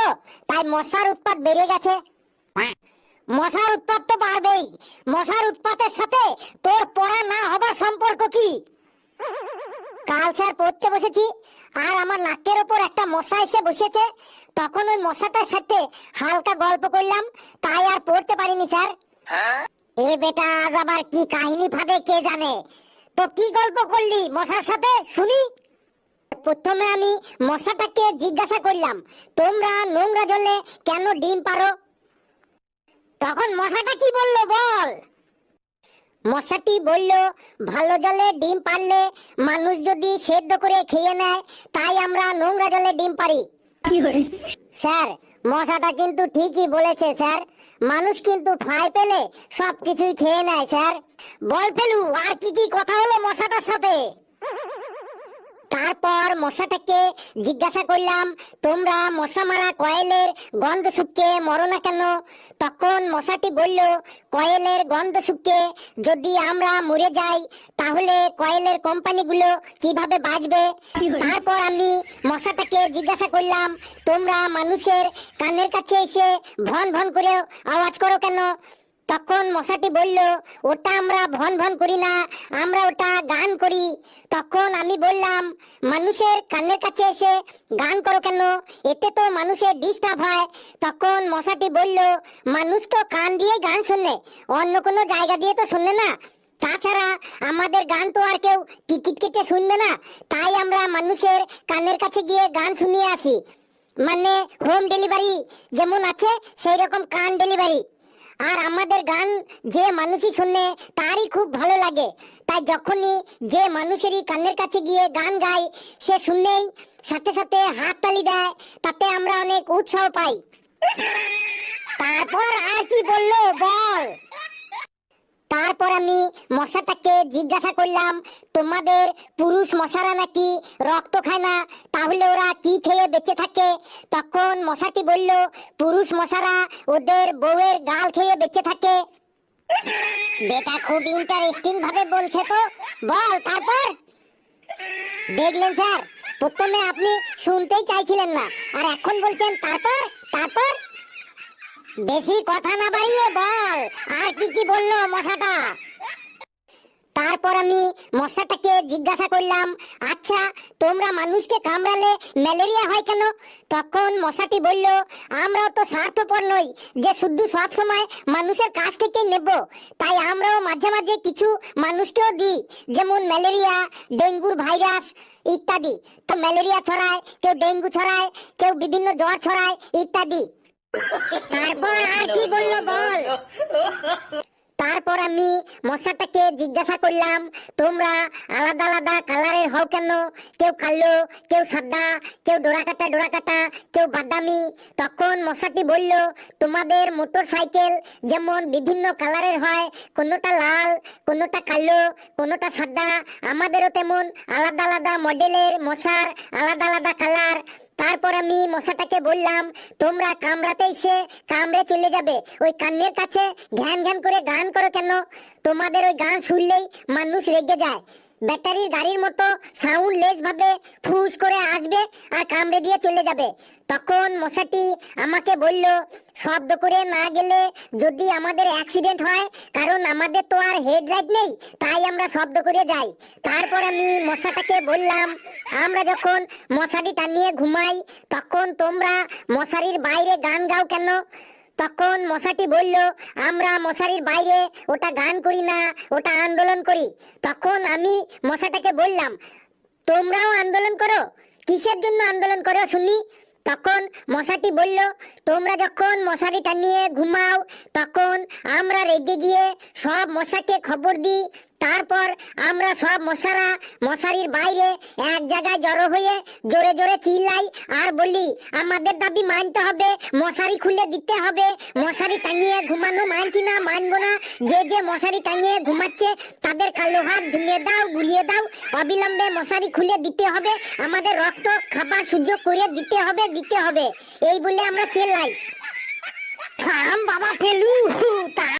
তো? তাই মশার উৎপাত বেড়ে গেছে। মশার উৎপাত তো বাড়বেই। মশার উৎপাতের সাথে তোর পড়া না হবার সম্পর্ক কি? কাল স্যার পড়তে বসেছি, আর আমার নাকের ওপর একটা মশা এসে বসেছে। তখন ওই মশাটার সাথে হালকা গল্প করলাম, তাই আর পড়তে পারিনি স্যার। এ বেটা, আজ আবার কি কাহিনী ফাঁদে কে জানে? তো কি গল্প করলি মশার সাথে? শুনি। প্রথমে আমি মশাটাকে জিজ্ঞাসা করলাম তোমরা নোংরা জলে কেন ডিম পারো? তখন মশাটা কি বলল বল। মশাটি বলল ভালো জলে ডিম পারলে মানুষ যদি সেদ্ধ করে খেয়ে নেয় তাই আমরা নোংরা জলে ডিম পারি। স্যার মশাটা কিন্তু ঠিকই বলেছে স্যার। মানুষ কিন্তু ঠাই পেলে সব কিছুই খেয়ে নেয় স্যার। বল পেলু আর কি কি কথা হলো মশাটার সাথে? তারপর মশাটাকে জিজ্ঞাসা করলাম তোমরা মশা মারা কয়েলের গন্ধ শুকে মরো না কেন? তখন মশাটি বলল কয়েলের গন্ধ শুকে যদি আমরা মরে যাই তাহলে কয়েলের কোম্পানিগুলো কীভাবে বাঁচবে? তারপর আমি মশাটাকে জিজ্ঞাসা করলাম তোমরা মানুষের কানের কাছে এসে ভন ভন করে আওয়াজ করো কেন? তখন মশাটি বলল, ওটা আমরা ভন ভন করি না, আমরা ওটা গান করি। তখন আমি বললাম, মানুষের কানের কাছে এসে গান করো কেন? এতে তো মানুষের ডিস্টার্ব হয়। তখন মশাটি বলল, মানুষ তো কান দিয়েই গান শোনে, অন্য কোনো জায়গা দিয়ে তো শোনে না। তাছাড়া আমাদের গান তো আর কেউ টিকিট কেটে শুনবে না, তাই আমরা মানুষের কানের কাছে গিয়ে গান শুনিয়ে আসি। মানে হোম ডেলিভারি যেমন আছে সেই রকম কান ডেলিভারি আর আমাদের গান যে মানুষই শুনে, তারই খুব ভালো লাগে। তাই যখনই যে মানুষেরই কানের কাছে গিয়ে গান গায় সে শুনলেই সাথে সাথে হাত তালি দেয়, তাতে আমরা অনেক উৎসাহ পাই। তারপর আর কি বলল বল? তারপর আমি মশাটাকে জিজ্ঞাসা করলাম, তোমাদের পুরুষ মশারা নাকি রক্ত খায় না? তাহলে ওরা কি খেয়ে বেঁচে থাকে? তখন মশাটি বলল, পুরুষ মশারা ওদের বউয়ের গাল খেয়ে বেঁচে থাকে। বেটা খুব ইন্টারেস্টিং ভাবে বলছে তো। বল, তারপর? দেখলেন স্যার, প্রথমে আপনি শুনতেই চাইছিলেন না, আর এখন বলছেন, তারপর? তারপর? বেশি কথা না বাড়িয়ে বল। বলল মশাটা? তারপর আমি মশাটাকে জিজ্ঞাসা করলাম আচ্ছা তোমরা মানুষকে কামড়ালে ম্যালেরিয়া হয় কেন? তখন মশাটি বলল, আমরাও তো স্বার্থপর নই, যে শুধু সব সময় মানুষের কাছ থেকে নেব। তাই আমরাও মাঝে মাঝে কিছু মানুষকেও দিই, যেমন ম্যালেরিয়া, ডেঙ্গুর ভাইরাস ইত্যাদি। তো ম্যালেরিয়া ছড়ায়, কেউ ডেঙ্গু ছড়ায়, কেউ বিভিন্ন জ্বর ছড়ায় ইত্যাদি। তারপর আর কি বলল বল? তারপর আমি মশাটাকে জিজ্ঞাসা করলাম, তোমরা আলাদা আলাদা কালারের হও কেন? কেউ কালো, কেউ সাদা, কেউ ডোরাকাটা ডোরাকাটা, কেউ বাদামি। তখন মশাটি বলল, তোমাদের মোটর সাইকেল যেমন বিভিন্ন কালারের হয়, কোনোটা লাল, কোনোটা কালো, কোনোটা সাদা, আমাদেরও তেমন আলাদা আলাদা মডেলের মশার আলাদা আলাদা কালার। তারপর আমি মশাটাকে বললাম, তোমরা কামড়াতে এসে কামড়ে চলে যাবে। ওই কান্নের কাছে ঘ্যান ঘ্যান করে গান করো কেন? তোমাদের ওই গান শুনলেই মানুষ রেগে যায়। ব্যাটারির গাড়ির মতো সাউন্ড লেস ভাবে ফুস করে আসবে আর কামড়ে দিয়ে চলে যাবে। তখন মশাটি আমাকে বলল, শব্দ করে না গেলে যদি আমাদের অ্যাক্সিডেন্ট হয়, কারণ আমাদের তো আর হেডলাইট নেই, তাই আমরা শব্দ করে যাই। তারপর আমি মশাটাকে বললাম আমরা যখন মশারি টানিয়ে ঘুমাই, তখন তোমরা মশারির বাইরে গান গাও কেন? তখন মশাটি বলল, আমরা মশারির বাইরে ওটা গান করি না, ওটা আন্দোলন করি। তখন আমি মশাটাকে বললাম, তোমরাও আন্দোলন করো? কিসের জন্য আন্দোলন করো শুনি? তখন মশাটি বলল, তোমরা যখন মশারি টানিয়ে ঘুমাও, তখন আমরা রেগে গিয়ে সব মশাকে খবর দিই। তারপর আমরা সব মশারা, মশারির বাইরে এক জায়গায় জড়ো হয়ে জোরে জোরে চিল্লাই আর বলি, আমাদের দাবি মানতে হবে, মশারি খুলে দিতে হবে। মশারি টাঙিয়ে ঘুমানো মানছি না, মানবো না। যে যে মশারি টাঙিয়ে ঘুমাচ্ছে, তাদের কালো হাত ভেঙে দাও, গুলিয়ে দাও। অবিলম্বে মশারি খুলে দিতে হবে। আমাদের রক্ত, খাবার সুযোগ করে দিতে হবে দিতে হবে। এই বলে আমরা চেল্লাই। বাবা ফেলু